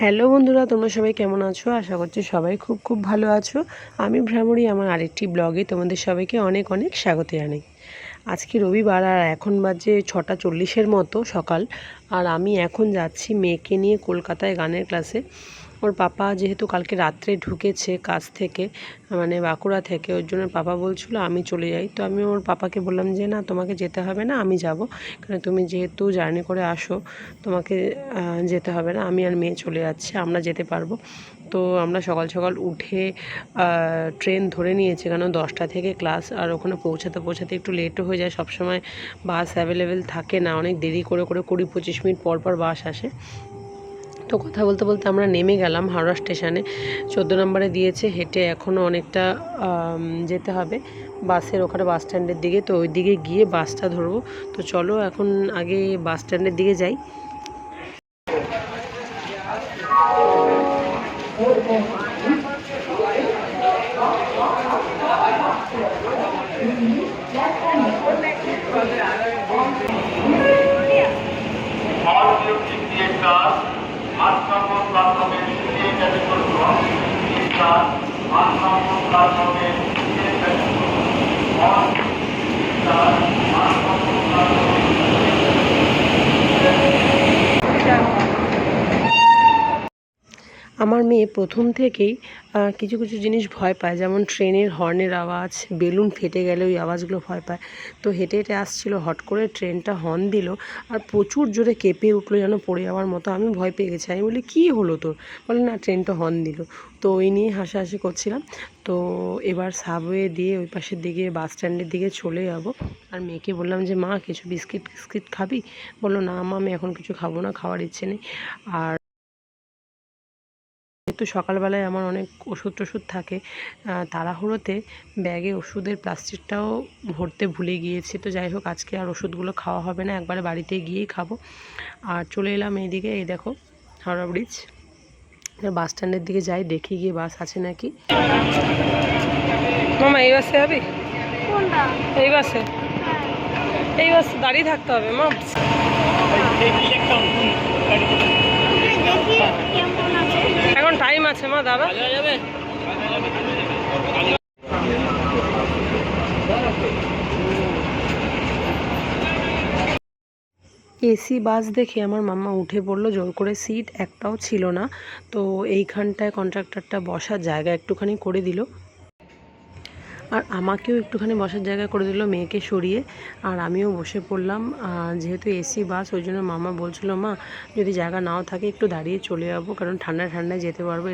Hello বন্ধুরা, তোমরা সবাই কেমন আছো? আশা করছি সবাই খুব খুব ভালো আছো। আমি ভ্রামরি, আমার আরেকটি ব্লগে তোমাদের সবাইকে অনেক অনেক স্বাগত জানাই। আজকে রবিবার আর এখন বাজে ছটা চল্লিশের মতো সকাল। আর আমি এখন যাচ্ছি মেয়েকে নিয়ে কলকাতায় গানের ক্লাসে। ওর পাপা যেহেতু কালকে রাত্রে ঢুকেছে কাজ থেকে মানে বাঁকুড়া থেকে, ওর জন্য পাপা বলছিল আমি চলে যাই। তো আমি ওর পাপাকে বললাম যে, না, তোমাকে যেতে হবে না, আমি যাব। কারণ তুমি যেহেতু জার্নি করে আসো, তোমাকে যেতে হবে না, আমি আর মেয়ে চলে যাচ্ছি, আমরা যেতে পারব। তো আমরা সকাল সকাল উঠে ট্রেন ধরে নিয়েছি কেন দশটা থেকে ক্লাস, আর ওখানে পৌঁছাতে পৌঁছাতে একটু লেটও হয়ে যায়। সবসময় বাস অ্যাভেলেবেল থাকে না, অনেক দেরি করে করে কুড়ি পঁচিশ মিনিট পর পর বাস আসে। তো কথা বলতে বলতে আমরা নেমে গেলাম হাওড়া স্টেশনে। চোদ্দ নম্বরে দিয়েছে, হেঁটে এখনও অনেকটা যেতে হবে বাসের ওখানে বাস স্ট্যান্ডের দিকে। তো ওই দিকে গিয়ে বাসটা ধরবো। তো চলো এখন আগে বাস স্ট্যান্ডের দিকে যাই। ভারতীয় আমার মেয়ে প্রথম থেকেই কিছু কিছু জিনিস ভয় পায়, যেমন ট্রেনের হর্নের আওয়াজ, বেলুন ফেটে গেলে ওই আওয়াজগুলো ভয় পায়। তো হেঁটে হেঁটে আসছিল, হট করে ট্রেনটা হর্ন দিল আর প্রচুর জোরে কেঁপে উঠল যেন পড়ে যাওয়ার মতো। আমি ভয় পেয়ে গেছি। আমি বলি, কী হলো তোর? বলে, না, ট্রেনটা হর্ন দিল। তো ওই নিয়ে হাসাহাসি করছিলাম। তো এবার সাবওয়ে দিয়ে ওই পাশের দিকে বাস স্ট্যান্ডের দিকে চলে যাব। আর মেয়েকে বললাম যে, মা, কিছু বিস্কিট টিস্কিট খাবি? বলল, না, মা, আমি এখন কিছু খাব না, খাওয়ার ইচ্ছে নেই। আর যেহেতু সকালবেলায় আমার অনেক ওষুধ টষুধ থাকে তাড়াহুড়োতে ব্যাগে ওষুধের প্লাস্টিকটাও ভরতে ভুলে গিয়েছি। তো যাই হোক আজকে আর ওষুধগুলো খাওয়া হবে না একবারে বাড়িতে গিয়েই খাব। আর চলে এলাম এইদিকে এই দেখো হাওড়া ব্রিজ। বাস স্ট্যান্ডের দিকে যাই দেখি গিয়ে বাস আছে নাকি। মামা এই বাসে যাবি? এই বাসে। এই বাসে দাঁড়িয়ে থাকতে হবে মা। আছে এখন টাইম আছে মা, দাদা। এসি বাস দেখে আমার মাম্মা উঠে পড়ল, জোর করে সিট একটাও ছিল না। তো এইখানটায় কন্ট্রাক্টরটা বসার জায়গা একটুখানি করে দিল। আর আমাকেও একটুখানি বসার জায়গা করে দিল মেয়েকে সরিয়ে। আর আমিও বসে পড়লাম যেহেতু এসি বাস ওই জন্য মামা বলছিল মা যদি জায়গা নাও থাকে একটু দাঁড়িয়ে চলে যাব কারণ ঠান্ডা ঠান্ডায় যেতে পারব।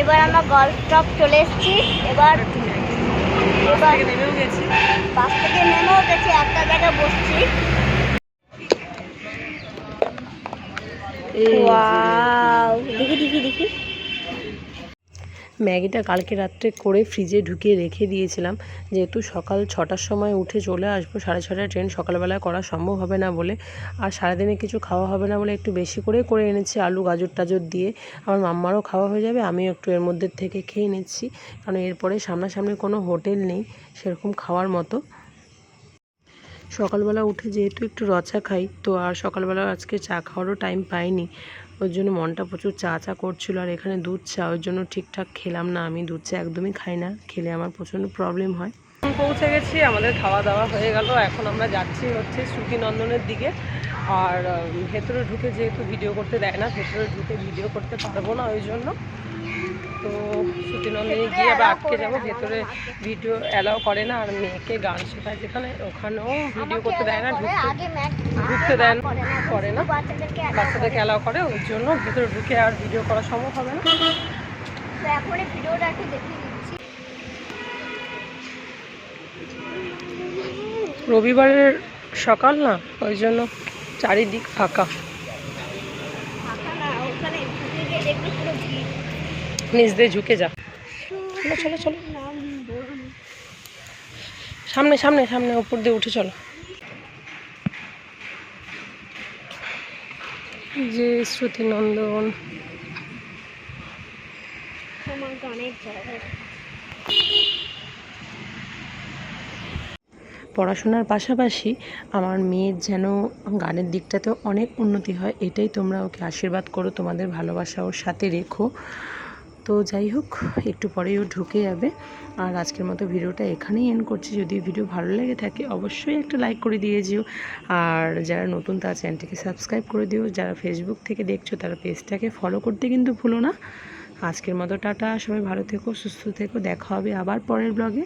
এবার আমরা গল্ফ টপ চলে এসেছি। এবার বাস থেকে নেমেও গেছি একটা জায়গায় বসছি। দেখি দেখি দেখি। ম্যাগিটা কালকে রাত্রে করে ফ্রিজে ঢুকিয়ে রেখে দিয়েছিলাম। যেহেতু সকাল ছটার সময় উঠে চলে আসব, সাড়ে ছটায় ট্রেন সকালবেলায় করা সম্ভব হবে না বলে। আর সারাদিনে কিছু খাওয়া হবে না বলে একটু বেশি করে করে এনেছি আলু, গাজর, টাজর দিয়ে। আমার মাম্মারও খাওয়া হয়ে যাবে, আমিও একটু এর মধ্যে থেকে খেয়ে নিচ্ছি। কারণ এরপরে সামনাসামনি কোনো হোটেল নেই, সেরকম খাওয়ার মতো। সকালবেলা উঠে যেহেতু একটু রচা খাই, তো আর সকালবেলা আজকে চা খাওয়ারও টাইম পাইনি। ওর জন্য মনটা প্রচুর চা চা করছিল আর এখানে দুধ চা, ওর জন্য ঠিকঠাক খেলাম না। আমি দুধ চা একদমই খাই না, খেলে আমার প্রচণ্ড প্রবলেম হয়। পৌঁছে গেছি, আমাদের খাওয়া দাওয়া হয়ে গেল। এখন আমরা যাচ্ছি হচ্ছে শ্রুতিনন্দনের দিকে। আর ভেতরে ঢুকে যেহেতু ভিডিও করতে দেয় না ভেতরে ঢুকে ভিডিও করতে পারব না ওই জন্য। তো শ্রুতিনন্দনে গিয়ে আবার আটকে যাব ভেতরে ভিডিও অ্যালাউ করে না আর মেয়েকে গান শেখায় যেখানে ওখানেও ভিডিও করতে দেয় না ঢুকতে ঢুকতে করে না করে না। বাচ্চাদেরকে অ্যালাউ করে। ওই জন্য ভেতরে ঢুকে আর ভিডিও করা সম্ভব হবে না। ভিডিওটা একটু রবিবারের সকাল না ওই জন্য চারিদিক ফাঁকা। নিচ দিয়ে ঝুঁকে যা। চলো চলো চলো। সামনে সামনে সামনে উপর দিয়ে উঠে চলো। যে শ্রুতিনন্দন। আমার গানের জায়গা পড়াশোনার পাশাপাশি আমার মেয়ের যেন গানের দিকটাতেও অনেক উন্নতি হয়, এটাই তোমরা ওকে আশীর্বাদ করো, তোমাদের ভালোবাসা ওর সাথে রেখো। তো যাই হোক, একটু পরেই ও ঢুকে যাবে। আর আজকের মতো ভিডিওটা এখানেই এন্ড করছি। যদি ভিডিও ভালো লেগে থাকে, অবশ্যই একটা লাইক করে দিয়ে যেও। আর যারা নতুন, তার চ্যানেলটিকে সাবস্ক্রাইব করে দিও। যারা ফেসবুক থেকে দেখছ, তারা পেজটাকে ফলো করতে কিন্তু ভুলো না। আজকের মতো টাটা, সবাই ভালো থেকো, সুস্থ থেকো। দেখা হবে আবার পরের ব্লগে